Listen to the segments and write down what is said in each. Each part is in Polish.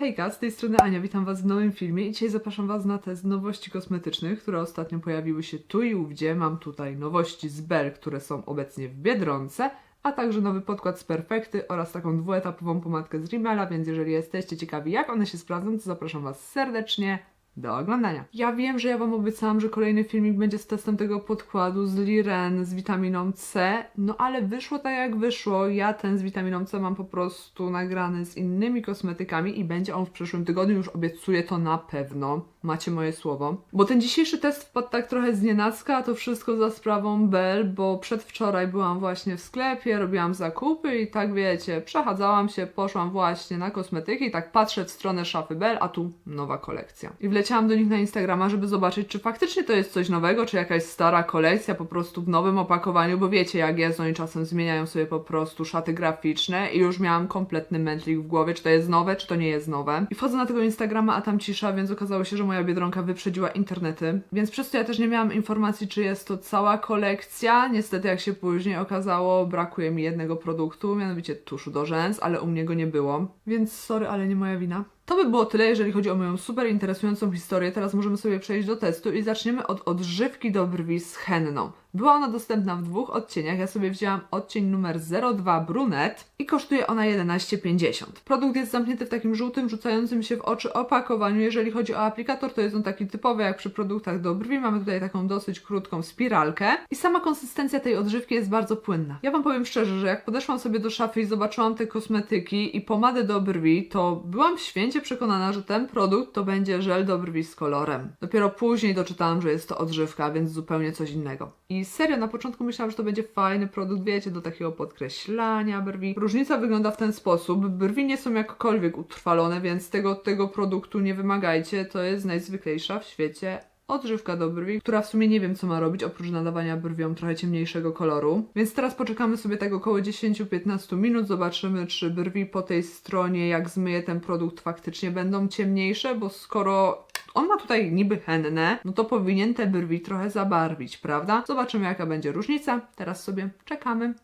Hejka, z tej strony Ania, witam Was w nowym filmie i dzisiaj zapraszam Was na test nowości kosmetycznych, które ostatnio pojawiły się tu i ówdzie. Mam tutaj nowości z Bell, które są obecnie w Biedronce, a także nowy podkład z Perfekty oraz taką dwuetapową pomadkę z Rimmela, więc jeżeli jesteście ciekawi jak one się sprawdzą, to zapraszam Was serdecznie do oglądania. Ja wiem, że ja Wam obiecałam, że kolejny filmik będzie z testem tego podkładu z Liren z witaminą C, no ale wyszło tak jak wyszło. Ja ten z witaminą C mam po prostu nagrany z innymi kosmetykami i będzie on w przyszłym tygodniu, już obiecuję to na pewno. Macie moje słowo. Bo ten dzisiejszy test wpadł tak trochę z nienacka, a to wszystko za sprawą Bell, bo przedwczoraj byłam właśnie w sklepie, robiłam zakupy i tak wiecie, przechadzałam się, poszłam właśnie na kosmetyki i tak patrzę w stronę szafy Bell, a tu nowa kolekcja. I wleciałam do nich na Instagrama, żeby zobaczyć, czy faktycznie to jest coś nowego, czy jakaś stara kolekcja po prostu w nowym opakowaniu, bo wiecie jak jest, oni czasem zmieniają sobie po prostu szaty graficzne i już miałam kompletny mętlik w głowie, czy to jest nowe, czy to nie jest nowe. I wchodzę na tego Instagrama, a tam cisza, więc okazało się, że moja Biedronka wyprzedziła internety, więc przez to ja też nie miałam informacji, czy jest to cała kolekcja. Niestety, jak się później okazało, brakuje mi jednego produktu, mianowicie tuszu do rzęs, ale u mnie go nie było, więc sorry, ale nie moja wina. To by było tyle, jeżeli chodzi o moją super interesującą historię. Teraz możemy sobie przejść do testu i zaczniemy od odżywki do brwi z henną. Była ona dostępna w dwóch odcieniach. Ja sobie wzięłam odcień numer 02 brunet i kosztuje ona 11,50. Produkt jest zamknięty w takim żółtym, rzucającym się w oczy opakowaniu. Jeżeli chodzi o aplikator, to jest on taki typowy jak przy produktach do brwi. Mamy tutaj taką dosyć krótką spiralkę i sama konsystencja tej odżywki jest bardzo płynna. Ja Wam powiem szczerze, że jak podeszłam sobie do szafy i zobaczyłam te kosmetyki i pomadę do brwi, to byłam święcie przekonana, że ten produkt to będzie żel do brwi z kolorem. Dopiero później doczytałam, że jest to odżywka, więc zupełnie coś innego. I serio, na początku myślałam, że to będzie fajny produkt, wiecie, do takiego podkreślania brwi. Różnica wygląda w ten sposób. Brwi nie są jakkolwiek utrwalone, więc tego, tego produktu nie wymagajcie. To jest najzwyklejsza w świecie odżywka do brwi, która w sumie nie wiem co ma robić, oprócz nadawania brwiom trochę ciemniejszego koloru. Więc teraz poczekamy sobie tak około 10-15 minut, zobaczymy czy brwi po tej stronie, jak zmyję ten produkt, faktycznie będą ciemniejsze, bo skoro on ma tutaj niby hennę, no to powinien te brwi trochę zabarwić, prawda? Zobaczymy jaka będzie różnica. Teraz sobie czekamy.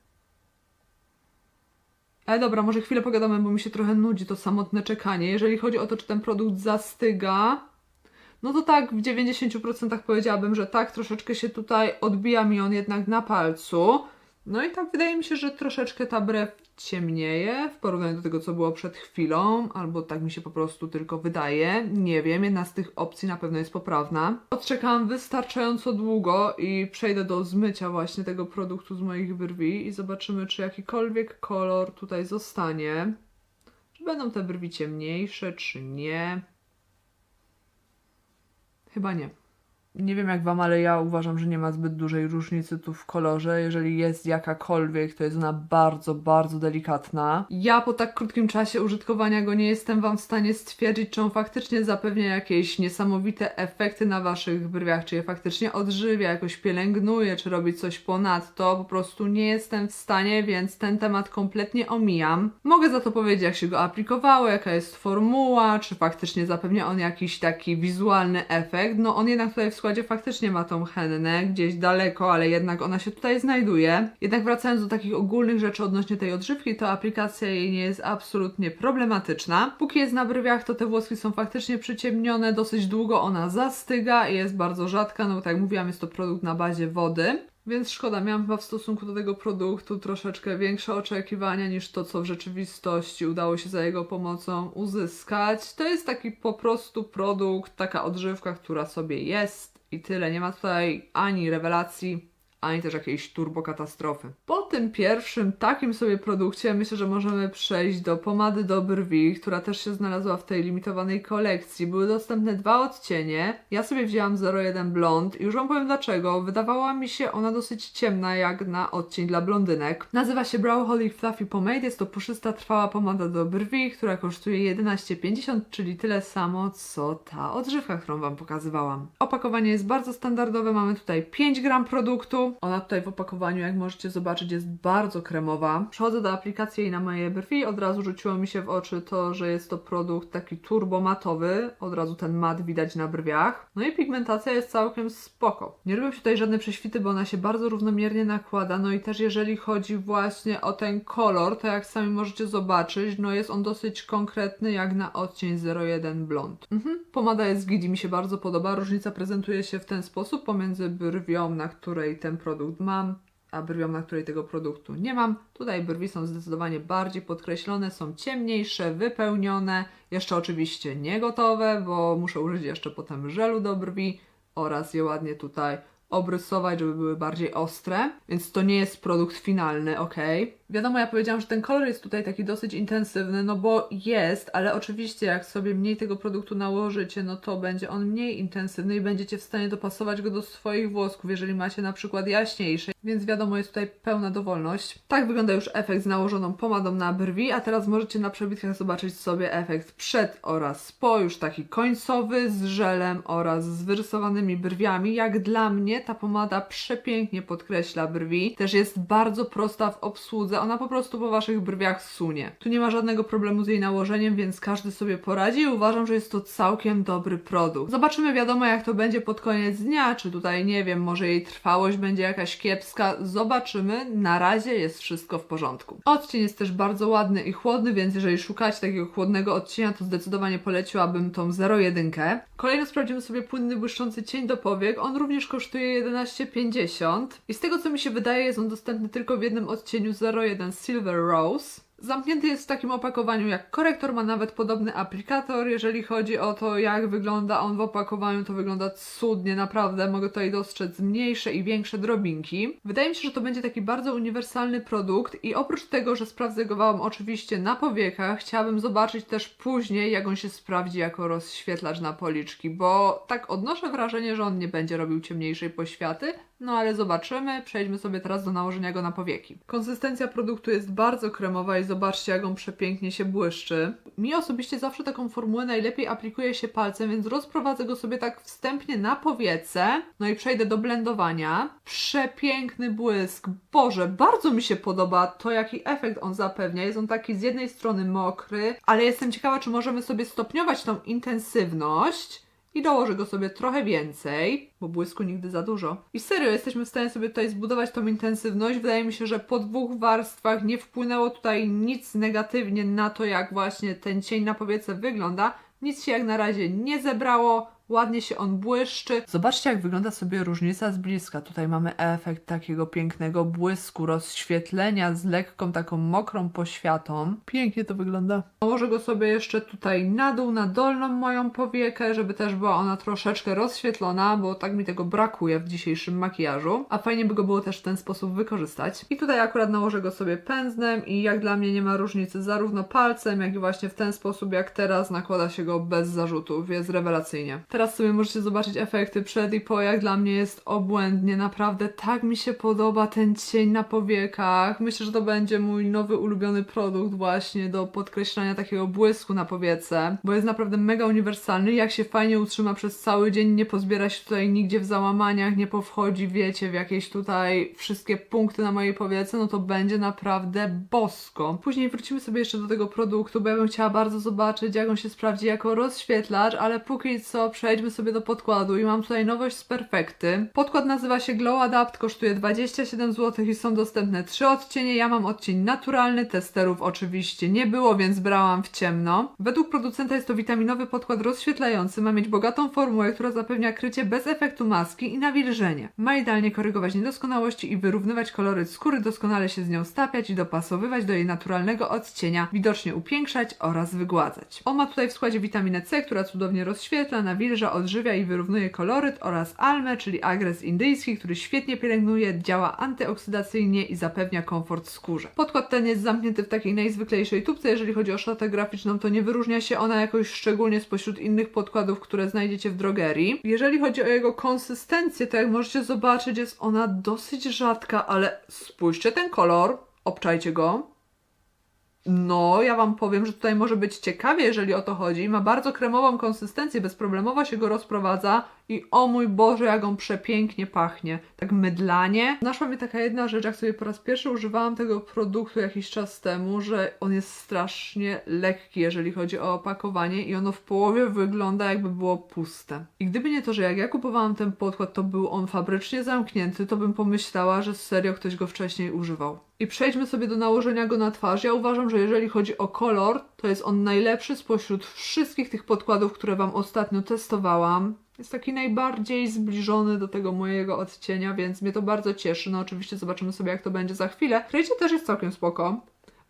Ale dobra, może chwilę pogadamy, bo mi się trochę nudzi to samotne czekanie. Jeżeli chodzi o to, czy ten produkt zastyga, no to tak, w 90% powiedziałabym, że tak, troszeczkę się tutaj odbija mi on jednak na palcu. No i tak wydaje mi się, że troszeczkę ta brew ciemnieje w porównaniu do tego, co było przed chwilą, albo tak mi się po prostu tylko wydaje. Nie wiem, jedna z tych opcji na pewno jest poprawna. Odczekałam wystarczająco długo i przejdę do zmycia właśnie tego produktu z moich brwi i zobaczymy, czy jakikolwiek kolor tutaj zostanie. Czy będą te brwi ciemniejsze, czy nie. Chyba nie. Nie wiem jak wam, ale ja uważam, że nie ma zbyt dużej różnicy tu w kolorze. Jeżeli jest jakakolwiek, to jest ona bardzo, bardzo delikatna. Ja po tak krótkim czasie użytkowania go nie jestem wam w stanie stwierdzić, czy on faktycznie zapewnia jakieś niesamowite efekty na waszych brwiach, czy je faktycznie odżywia, jakoś pielęgnuje, czy robi coś ponadto. Po prostu nie jestem w stanie, więc ten temat kompletnie omijam. Mogę za to powiedzieć, jak się go aplikowało, jaka jest formuła, czy faktycznie zapewnia on jakiś taki wizualny efekt. No on jednak tutaj w składzie faktycznie ma tą hennę gdzieś daleko, ale jednak ona się tutaj znajduje. Jednak wracając do takich ogólnych rzeczy odnośnie tej odżywki, to aplikacja jej nie jest absolutnie problematyczna. Póki jest na brwiach, to te włoski są faktycznie przyciemnione, dosyć długo ona zastyga i jest bardzo rzadka, no bo tak jak mówiłam, jest to produkt na bazie wody. Więc szkoda, miałam chyba w stosunku do tego produktu troszeczkę większe oczekiwania niż to, co w rzeczywistości udało się za jego pomocą uzyskać. To jest taki po prostu produkt, taka odżywka, która sobie jest i tyle. Nie ma tutaj ani rewelacji, ani też jakiejś turbokatastrofy. Po tym pierwszym takim sobie produkcie myślę, że możemy przejść do pomady do brwi, która też się znalazła w tej limitowanej kolekcji. Były dostępne dwa odcienie. Ja sobie wzięłam 01 Blond i już Wam powiem dlaczego. Wydawała mi się ona dosyć ciemna jak na odcień dla blondynek. Nazywa się Brow Holic Fluffy Pomade. Jest to puszysta, trwała pomada do brwi, która kosztuje 11,50, czyli tyle samo co ta odżywka, którą Wam pokazywałam. Opakowanie jest bardzo standardowe. Mamy tutaj 5 gram produktu. Ona tutaj w opakowaniu, jak możecie zobaczyć, jest bardzo kremowa. Przechodzę do aplikacji i na moje brwi. Od razu rzuciło mi się w oczy to, że jest to produkt taki turbomatowy. Od razu ten mat widać na brwiach. No i pigmentacja jest całkiem spoko. Nie robią się tutaj żadne prześwity, bo ona się bardzo równomiernie nakłada. No i też jeżeli chodzi właśnie o ten kolor, to jak sami możecie zobaczyć, no jest on dosyć konkretny jak na odcień 01 blond. Mhm. Pomada jest gidi, mi się bardzo podoba. Różnica prezentuje się w ten sposób pomiędzy brwią, na której ten produkt mam, a brwią, na której tego produktu nie mam. Tutaj brwi są zdecydowanie bardziej podkreślone, są ciemniejsze, wypełnione, jeszcze oczywiście nie gotowe, bo muszę użyć jeszcze potem żelu do brwi oraz je ładnie tutaj obrysować, żeby były bardziej ostre, więc to nie jest produkt finalny, ok? Wiadomo, ja powiedziałam, że ten kolor jest tutaj taki dosyć intensywny, no bo jest, ale oczywiście jak sobie mniej tego produktu nałożycie, no to będzie on mniej intensywny i będziecie w stanie dopasować go do swoich włosków, jeżeli macie na przykład jaśniejsze, więc wiadomo, jest tutaj pełna dowolność. Tak wygląda już efekt z nałożoną pomadą na brwi, a teraz możecie na przebitkach zobaczyć sobie efekt przed oraz po, już taki końcowy, z żelem oraz z wyrysowanymi brwiami. Jak dla mnie ta pomada przepięknie podkreśla brwi, też jest bardzo prosta w obsłudze, ona po prostu po waszych brwiach sunie. Tu nie ma żadnego problemu z jej nałożeniem, więc każdy sobie poradzi i uważam, że jest to całkiem dobry produkt. Zobaczymy wiadomo jak to będzie pod koniec dnia, czy tutaj nie wiem, może jej trwałość będzie jakaś kiepska, zobaczymy. Na razie jest wszystko w porządku. Odcień jest też bardzo ładny i chłodny, więc jeżeli szukacie takiego chłodnego odcienia, to zdecydowanie poleciłabym tą 01. Kolejno sprawdzimy sobie płynny błyszczący cień do powiek. On również kosztuje 11,50 i z tego co mi się wydaje jest on dostępny tylko w jednym odcieniu 01 Silver Rose. Zamknięty jest w takim opakowaniu jak korektor, ma nawet podobny aplikator. Jeżeli chodzi o to, jak wygląda on w opakowaniu, to wygląda cudnie, naprawdę. Mogę tutaj dostrzec mniejsze i większe drobinki. Wydaje mi się, że to będzie taki bardzo uniwersalny produkt i oprócz tego, że sprawdzę go Wam oczywiście na powiekach, chciałabym zobaczyć też później, jak on się sprawdzi jako rozświetlacz na policzki, bo tak odnoszę wrażenie, że on nie będzie robił ciemniejszej poświaty, no ale zobaczymy. Przejdźmy sobie teraz do nałożenia go na powieki. Konsystencja produktu jest bardzo kremowa i zobaczcie, jak on przepięknie się błyszczy. Mi osobiście zawsze taką formułę najlepiej aplikuje się palcem, więc rozprowadzę go sobie tak wstępnie na powiece. No i przejdę do blendowania. Przepiękny błysk. Boże, bardzo mi się podoba to, jaki efekt on zapewnia. Jest on taki z jednej strony mokry, ale jestem ciekawa, czy możemy sobie stopniować tą intensywność i dołożę go sobie trochę więcej, bo błysku nigdy za dużo. I serio, jesteśmy w stanie sobie tutaj zbudować tą intensywność. Wydaje mi się, że po dwóch warstwach nie wpłynęło tutaj nic negatywnie na to, jak właśnie ten cień na powiece wygląda. Nic się jak na razie nie zebrało. Ładnie się on błyszczy. Zobaczcie, jak wygląda sobie różnica z bliska. Tutaj mamy efekt takiego pięknego błysku, rozświetlenia z lekką taką mokrą poświatą. Pięknie to wygląda. Nałożę go sobie jeszcze tutaj na dół, na dolną moją powiekę, żeby też była ona troszeczkę rozświetlona, bo tak mi tego brakuje w dzisiejszym makijażu. A fajnie by go było też w ten sposób wykorzystać. I tutaj akurat nałożę go sobie pędzlem i jak dla mnie nie ma różnicy zarówno palcem, jak i właśnie w ten sposób, jak teraz nakłada się go bez zarzutów. Jest rewelacyjnie. Teraz sobie możecie zobaczyć efekty przed i po, jak dla mnie jest obłędnie. Naprawdę tak mi się podoba ten cień na powiekach. Myślę, że to będzie mój nowy ulubiony produkt właśnie do podkreślania takiego błysku na powiece, bo jest naprawdę mega uniwersalny. Jak się fajnie utrzyma przez cały dzień, nie pozbiera się tutaj nigdzie w załamaniach, nie powchodzi, wiecie, w jakieś tutaj wszystkie punkty na mojej powiece, no to będzie naprawdę bosko. Później wrócimy sobie jeszcze do tego produktu, bo ja bym chciała bardzo zobaczyć, jak on się sprawdzi jako rozświetlacz, ale póki co przejdźmy sobie do podkładu i mam tutaj nowość z Perfekty. Podkład nazywa się Glow Adapt, kosztuje 27 zł i są dostępne trzy odcienie. Ja mam odcień naturalny, testerów oczywiście nie było, więc brałam w ciemno. Według producenta jest to witaminowy podkład rozświetlający, ma mieć bogatą formułę, która zapewnia krycie bez efektu maski i nawilżenie. Ma idealnie korygować niedoskonałości i wyrównywać kolory skóry, doskonale się z nią stapiać i dopasowywać do jej naturalnego odcienia, widocznie upiększać oraz wygładzać. On ma tutaj w składzie witaminę C, która cudownie rozświetla, nawilża, odżywia i wyrównuje koloryt oraz almę, czyli agres indyjski, który świetnie pielęgnuje, działa antyoksydacyjnie i zapewnia komfort skórze. Podkład ten jest zamknięty w takiej najzwyklejszej tubce, jeżeli chodzi o szatę graficzną, to nie wyróżnia się ona jakoś szczególnie spośród innych podkładów, które znajdziecie w drogerii. Jeżeli chodzi o jego konsystencję, to jak możecie zobaczyć, jest ona dosyć rzadka, ale spójrzcie ten kolor, obczajcie go. No, ja Wam powiem, że tutaj może być ciekawie, jeżeli o to chodzi. Ma bardzo kremową konsystencję, bezproblemowo się go rozprowadza i o mój Boże, jak on przepięknie pachnie. Tak mydlanie. Naszła mnie taka jedna rzecz, jak sobie po raz pierwszy używałam tego produktu jakiś czas temu, że on jest strasznie lekki, jeżeli chodzi o opakowanie i ono w połowie wygląda jakby było puste. I gdyby nie to, że jak ja kupowałam ten podkład, to był on fabrycznie zamknięty, to bym pomyślała, że serio ktoś go wcześniej używał. I przejdźmy sobie do nałożenia go na twarz. Ja uważam, że jeżeli chodzi o kolor, to jest on najlepszy spośród wszystkich tych podkładów, które Wam ostatnio testowałam. Jest taki najbardziej zbliżony do tego mojego odcienia, więc mnie to bardzo cieszy. No oczywiście zobaczymy sobie, jak to będzie za chwilę. Krycie też jest całkiem spoko.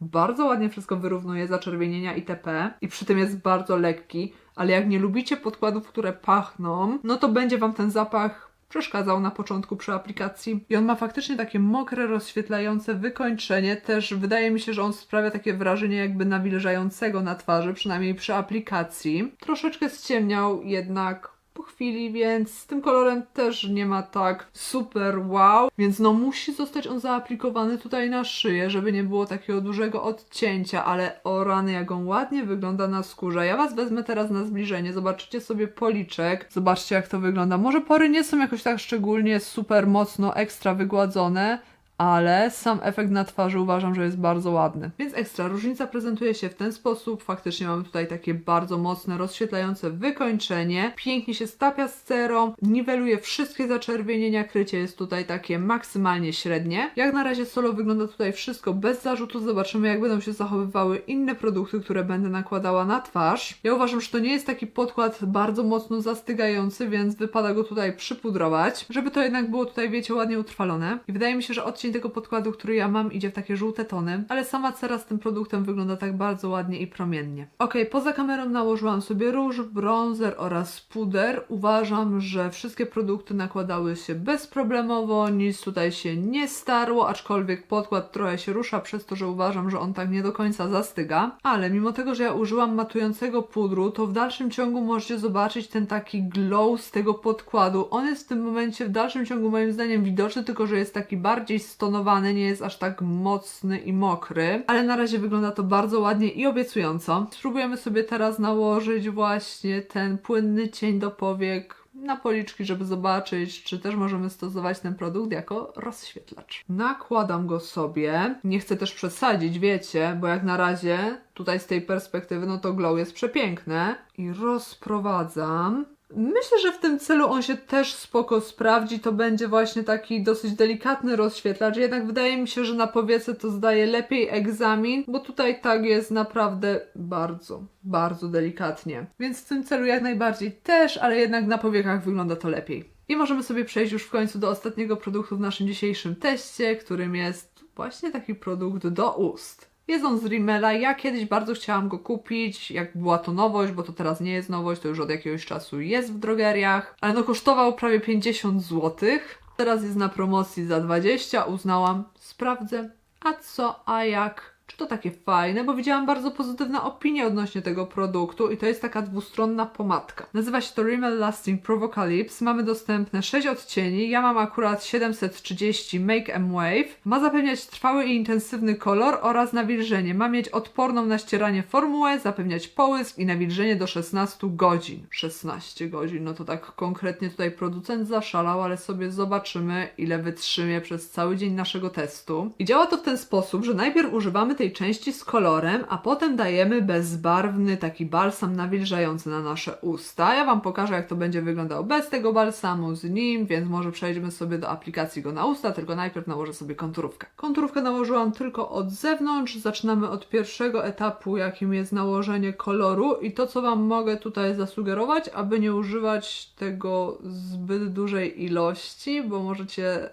Bardzo ładnie wszystko wyrównuje zaczerwienienia itp. I przy tym jest bardzo lekki, ale jak nie lubicie podkładów, które pachną, no to będzie Wam ten zapach przeszkadzał na początku przy aplikacji. I on ma faktycznie takie mokre, rozświetlające wykończenie. Też wydaje mi się, że on sprawia takie wrażenie jakby nawilżającego na twarzy, przynajmniej przy aplikacji. Troszeczkę ściemniał jednak chwili, więc z tym kolorem też nie ma tak super wow, więc no musi zostać on zaaplikowany tutaj na szyję, żeby nie było takiego dużego odcięcia, ale o rany jak on ładnie wygląda na skórze. Ja Was wezmę teraz na zbliżenie, zobaczycie sobie policzek, zobaczcie jak to wygląda. Może pory nie są jakoś tak szczególnie super mocno ekstra wygładzone, ale sam efekt na twarzy uważam, że jest bardzo ładny. Więc ekstra, różnica prezentuje się w ten sposób. Faktycznie mamy tutaj takie bardzo mocne, rozświetlające wykończenie. Pięknie się stapia z cerą, niweluje wszystkie zaczerwienienia. Krycie jest tutaj takie maksymalnie średnie. Jak na razie solo wygląda tutaj wszystko bez zarzutu. Zobaczymy, jak będą się zachowywały inne produkty, które będę nakładała na twarz. Ja uważam, że to nie jest taki podkład bardzo mocno zastygający, więc wypada go tutaj przypudrować, żeby to jednak było tutaj, wiecie, ładnie utrwalone. I wydaje mi się, że odcień tego podkładu, który ja mam, idzie w takie żółte tony, ale sama cera z tym produktem wygląda tak bardzo ładnie i promiennie. Ok, poza kamerą nałożyłam sobie róż, bronzer oraz puder. Uważam, że wszystkie produkty nakładały się bezproblemowo, nic tutaj się nie starło, aczkolwiek podkład trochę się rusza przez to, że uważam, że on tak nie do końca zastyga. Ale mimo tego, że ja użyłam matującego pudru, to w dalszym ciągu możecie zobaczyć ten taki glow z tego podkładu. On jest w tym momencie w dalszym ciągu moim zdaniem widoczny, tylko że jest taki bardziej stonowany, nie jest aż tak mocny i mokry, ale na razie wygląda to bardzo ładnie i obiecująco. Spróbujemy sobie teraz nałożyć właśnie ten płynny cień do powiek na policzki, żeby zobaczyć, czy też możemy stosować ten produkt jako rozświetlacz. Nakładam go sobie. Nie chcę też przesadzić, wiecie, bo jak na razie tutaj z tej perspektywy, no to glow jest przepiękne. I rozprowadzam. Myślę, że w tym celu on się też spoko sprawdzi. To będzie właśnie taki dosyć delikatny rozświetlacz. Jednak wydaje mi się, że na powiece to zdaje lepiej egzamin, bo tutaj tak jest naprawdę bardzo, bardzo delikatnie. Więc w tym celu jak najbardziej też, ale jednak na powiekach wygląda to lepiej. I możemy sobie przejść już w końcu do ostatniego produktu w naszym dzisiejszym teście, którym jest właśnie taki produkt do ust. On z Rimmela. Ja kiedyś bardzo chciałam go kupić, jak była to nowość, bo to teraz nie jest nowość, to już od jakiegoś czasu jest w drogeriach, ale no kosztował prawie 50 zł. Teraz jest na promocji za 20. Uznałam, sprawdzę, a co, a jak czy to takie fajne, bo widziałam bardzo pozytywne opinie odnośnie tego produktu i to jest taka dwustronna pomadka. Nazywa się to Rimmel Lasting Provocalypse. Mamy dostępne 6 odcieni. Ja mam akurat 730 Make M Wave. Ma zapewniać trwały i intensywny kolor oraz nawilżenie. Ma mieć odporną na ścieranie formułę, zapewniać połysk i nawilżenie do 16 godzin. 16 godzin, no to tak konkretnie tutaj producent zaszalał, ale sobie zobaczymy ile wytrzymie przez cały dzień naszego testu. I działa to w ten sposób, że najpierw używamy tej części z kolorem, a potem dajemy bezbarwny taki balsam nawilżający na nasze usta. Ja Wam pokażę, jak to będzie wyglądało bez tego balsamu, z nim, więc może przejdźmy sobie do aplikacji go na usta, tylko najpierw nałożę sobie konturówkę. Konturówkę nałożyłam tylko od zewnątrz. Zaczynamy od pierwszego etapu, jakim jest nałożenie koloru i to, co Wam mogę tutaj zasugerować, aby nie używać tego zbyt dużej ilości, bo możecie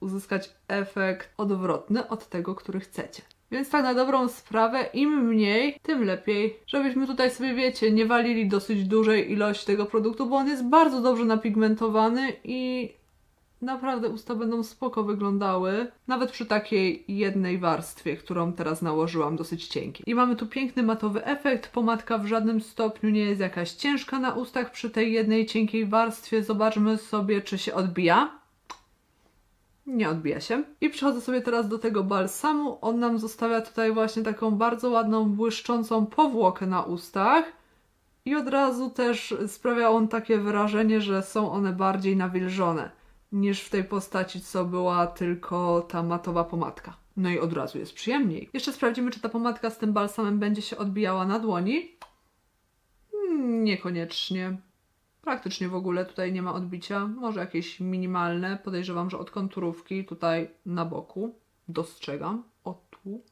uzyskać efekt odwrotny od tego, który chcecie. Więc tak na dobrą sprawę, im mniej, tym lepiej, żebyśmy tutaj sobie, wiecie, nie walili dosyć dużej ilości tego produktu, bo on jest bardzo dobrze napigmentowany i naprawdę usta będą spoko wyglądały, nawet przy takiej jednej warstwie, którą teraz nałożyłam, dosyć cienkiej. I mamy tu piękny matowy efekt, pomadka w żadnym stopniu nie jest jakaś ciężka na ustach przy tej jednej cienkiej warstwie. Zobaczmy sobie, czy się odbija. Nie odbija się. I przechodzę sobie teraz do tego balsamu. On nam zostawia tutaj właśnie taką bardzo ładną, błyszczącą powłokę na ustach. I od razu też sprawia on takie wrażenie, że są one bardziej nawilżone niż w tej postaci, co była tylko ta matowa pomadka. No i od razu jest przyjemniej. Jeszcze sprawdzimy, czy ta pomadka z tym balsamem będzie się odbijała na dłoni. Hmm, Niekoniecznie. Praktycznie w ogóle tutaj nie ma odbicia. Może jakieś minimalne. Podejrzewam, że od konturówki tutaj na boku. Dostrzegam.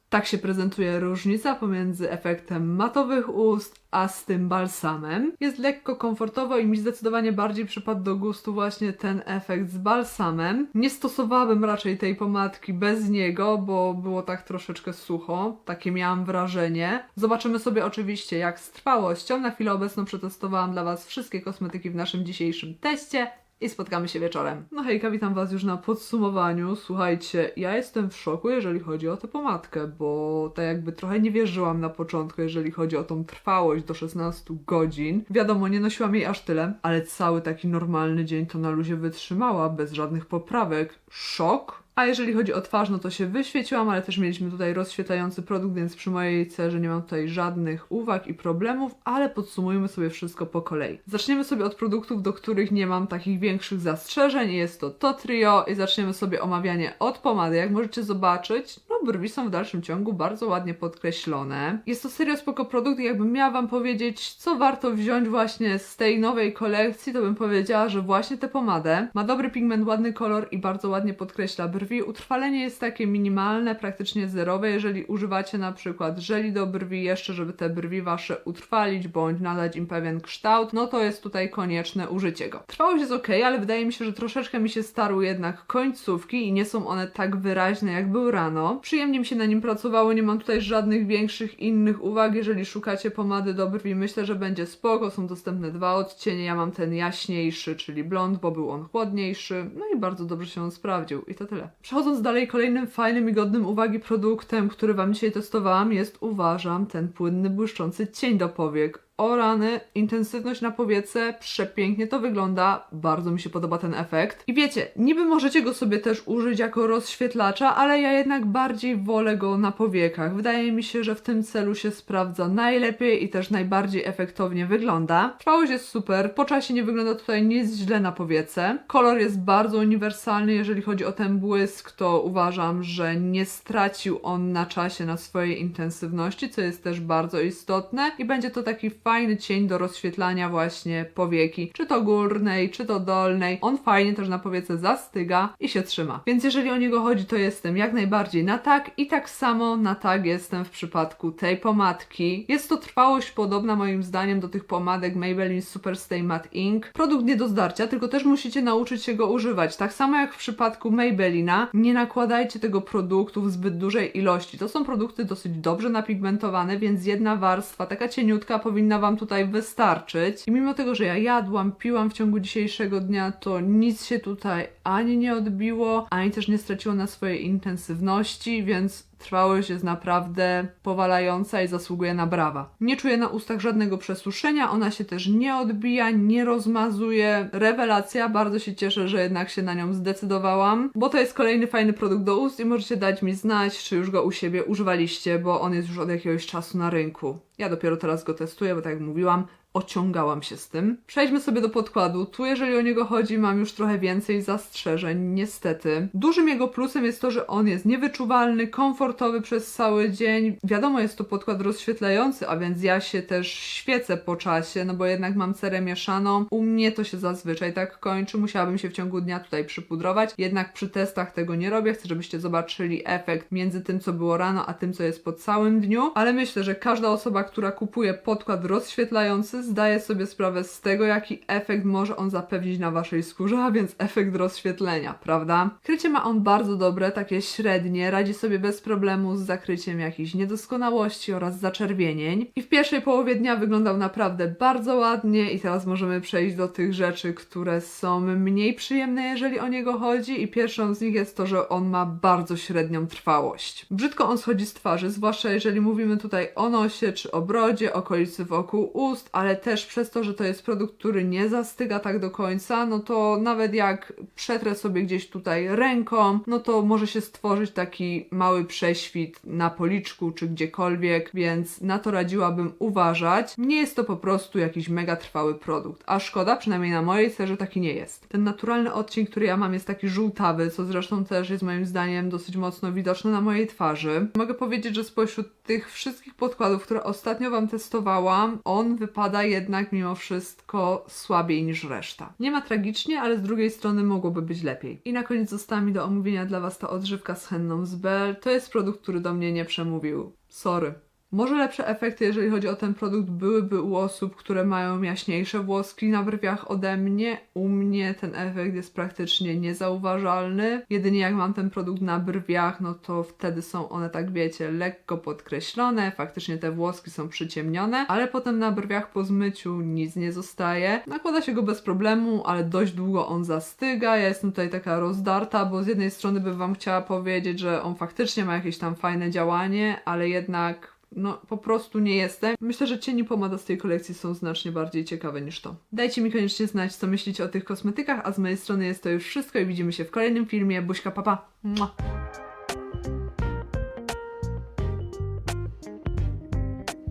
Tak się prezentuje różnica pomiędzy efektem matowych ust a z tym balsamem. Jest lekko komfortowo i mi zdecydowanie bardziej przypadł do gustu właśnie ten efekt z balsamem. Nie stosowałabym raczej tej pomadki bez niego, bo było tak troszeczkę sucho. Takie miałam wrażenie. Zobaczymy sobie oczywiście jak z trwałością. Na chwilę obecną przetestowałam dla Was wszystkie kosmetyki w naszym dzisiejszym teście i spotkamy się wieczorem. No hejka, witam Was już na podsumowaniu. Słuchajcie, ja jestem w szoku, jeżeli chodzi o tę pomadkę, bo tak jakby trochę nie wierzyłam na początku, jeżeli chodzi o tą trwałość do 16 godzin. Wiadomo, nie nosiłam jej aż tyle, ale cały taki normalny dzień to na luzie wytrzymała, bez żadnych poprawek. Szok. A jeżeli chodzi o twarz, no to się wyświeciłam, ale też mieliśmy tutaj rozświetlający produkt, więc przy mojej cerze nie mam tutaj żadnych uwag i problemów, ale podsumujmy sobie wszystko po kolei. Zaczniemy sobie od produktów, do których nie mam takich większych zastrzeżeń. Jest to to trio i zaczniemy sobie omawianie od pomady. Jak możecie zobaczyć, brwi są w dalszym ciągu bardzo ładnie podkreślone. Jest to serio spoko produkt i jakbym miała Wam powiedzieć, co warto wziąć właśnie z tej nowej kolekcji, to bym powiedziała, że właśnie tę pomadę. Ma dobry pigment, ładny kolor i bardzo ładnie podkreśla brwi. Utrwalenie jest takie minimalne, praktycznie zerowe, jeżeli używacie na przykład żeli do brwi jeszcze, żeby te brwi Wasze utrwalić bądź nadać im pewien kształt, no to jest tutaj konieczne użycie go. Trwałość jest ok, ale wydaje mi się, że troszeczkę mi się starły jednak końcówki i nie są one tak wyraźne jak był rano. Przyjemnie mi się na nim pracowało, nie mam tutaj żadnych większych innych uwag. Jeżeli szukacie pomady do brwi, myślę, że będzie spoko. Są dostępne dwa odcienie. Ja mam ten jaśniejszy, czyli blond, bo był on chłodniejszy. No i bardzo dobrze się on sprawdził. I to tyle. Przechodząc dalej, kolejnym fajnym i godnym uwagi produktem, który Wam dzisiaj testowałam, jest uważam ten płynny, błyszczący cień do powiek. O rany, intensywność na powiece, przepięknie to wygląda, bardzo mi się podoba ten efekt. I wiecie, niby możecie go sobie też użyć jako rozświetlacza, ale ja jednak bardziej wolę go na powiekach. Wydaje mi się, że w tym celu się sprawdza najlepiej i też najbardziej efektownie wygląda. Trwałość jest super, po czasie nie wygląda tutaj nic źle na powiece. Kolor jest bardzo uniwersalny, jeżeli chodzi o ten błysk, to uważam, że nie stracił on na czasie na swojej intensywności, co jest też bardzo istotne i będzie to taki fajny cień do rozświetlania właśnie powieki, czy to górnej, czy to dolnej. On fajnie też na powiece zastyga i się trzyma. Więc jeżeli o niego chodzi, to jestem jak najbardziej na tak i tak samo na tak jestem w przypadku tej pomadki. Jest to trwałość podobna moim zdaniem do tych pomadek Maybelline Superstay Matte Ink. Produkt nie do zdarcia, tylko też musicie nauczyć się go używać. Tak samo jak w przypadku Maybellina, nie nakładajcie tego produktu w zbyt dużej ilości. To są produkty dosyć dobrze napigmentowane, więc jedna warstwa, taka cieniutka powinna Wam tutaj wystarczyć. I mimo tego, że ja jadłam, piłam w ciągu dzisiejszego dnia, to nic się tutaj ani nie odbiło, ani też nie straciło na swojej intensywności, więc Trwałość jest naprawdę powalająca i zasługuje na brawa. Nie czuję na ustach żadnego przesuszenia, ona się też nie odbija, nie rozmazuje. Rewelacja, bardzo się cieszę, że jednak się na nią zdecydowałam, bo to jest kolejny fajny produkt do ust i możecie dać mi znać, czy już go u siebie używaliście, bo on jest już od jakiegoś czasu na rynku. Ja dopiero teraz go testuję, bo tak jak mówiłam, ociągałam się z tym. Przejdźmy sobie do podkładu. Tu, jeżeli o niego chodzi, mam już trochę więcej zastrzeżeń, niestety. Dużym jego plusem jest to, że on jest niewyczuwalny, komfortowy przez cały dzień. Wiadomo, jest to podkład rozświetlający, a więc ja się też świecę po czasie, no bo jednak mam cerę mieszaną. U mnie to się zazwyczaj tak kończy. Musiałabym się w ciągu dnia tutaj przypudrować. Jednak przy testach tego nie robię. Chcę, żebyście zobaczyli efekt między tym, co było rano, a tym, co jest po całym dniu. Ale myślę, że każda osoba, która kupuje podkład rozświetlający, zdaje sobie sprawę z tego, jaki efekt może on zapewnić na waszej skórze, a więc efekt rozświetlenia, prawda? Krycie ma on bardzo dobre, takie średnie, radzi sobie bez problemu z zakryciem jakichś niedoskonałości oraz zaczerwienień. I w pierwszej połowie dnia wyglądał naprawdę bardzo ładnie i teraz możemy przejść do tych rzeczy, które są mniej przyjemne, jeżeli o niego chodzi i pierwszą z nich jest to, że on ma bardzo średnią trwałość. Brzydko on schodzi z twarzy, zwłaszcza jeżeli mówimy tutaj o nosie czy o brodzie, okolicy wokół ust, ale też przez to, że to jest produkt, który nie zastyga tak do końca, no to nawet jak przetrę sobie gdzieś tutaj ręką, no to może się stworzyć taki mały prześwit na policzku czy gdziekolwiek, więc na to radziłabym uważać. Nie jest to po prostu jakiś mega trwały produkt, a szkoda, przynajmniej na mojej cerze taki nie jest. Ten naturalny odcień, który ja mam jest taki żółtawy, co zresztą też jest moim zdaniem dosyć mocno widoczne na mojej twarzy. Mogę powiedzieć, że spośród tych wszystkich podkładów, które ostatnio Wam testowałam, on wypada jednak mimo wszystko słabiej niż reszta. Nie ma tragicznie, ale z drugiej strony mogłoby być lepiej. I na koniec została mi do omówienia dla Was ta odżywka z henną z Bell. To jest produkt, który do mnie nie przemówił. Sorry. Może lepsze efekty, jeżeli chodzi o ten produkt, byłyby u osób, które mają jaśniejsze włoski na brwiach ode mnie. U mnie ten efekt jest praktycznie niezauważalny. Jedynie jak mam ten produkt na brwiach, no to wtedy są one, tak wiecie, lekko podkreślone. Faktycznie te włoski są przyciemnione, ale potem na brwiach po zmyciu nic nie zostaje. Nakłada się go bez problemu, ale dość długo on zastyga. Ja jestem tutaj taka rozdarta, bo z jednej strony bym Wam chciała powiedzieć, że on faktycznie ma jakieś tam fajne działanie, ale jednak no po prostu nie jestem. Myślę, że cieni pomada z tej kolekcji są znacznie bardziej ciekawe niż to. Dajcie mi koniecznie znać, co myślicie o tych kosmetykach, a z mojej strony jest to już wszystko i widzimy się w kolejnym filmie. Buźka, papa! Mua.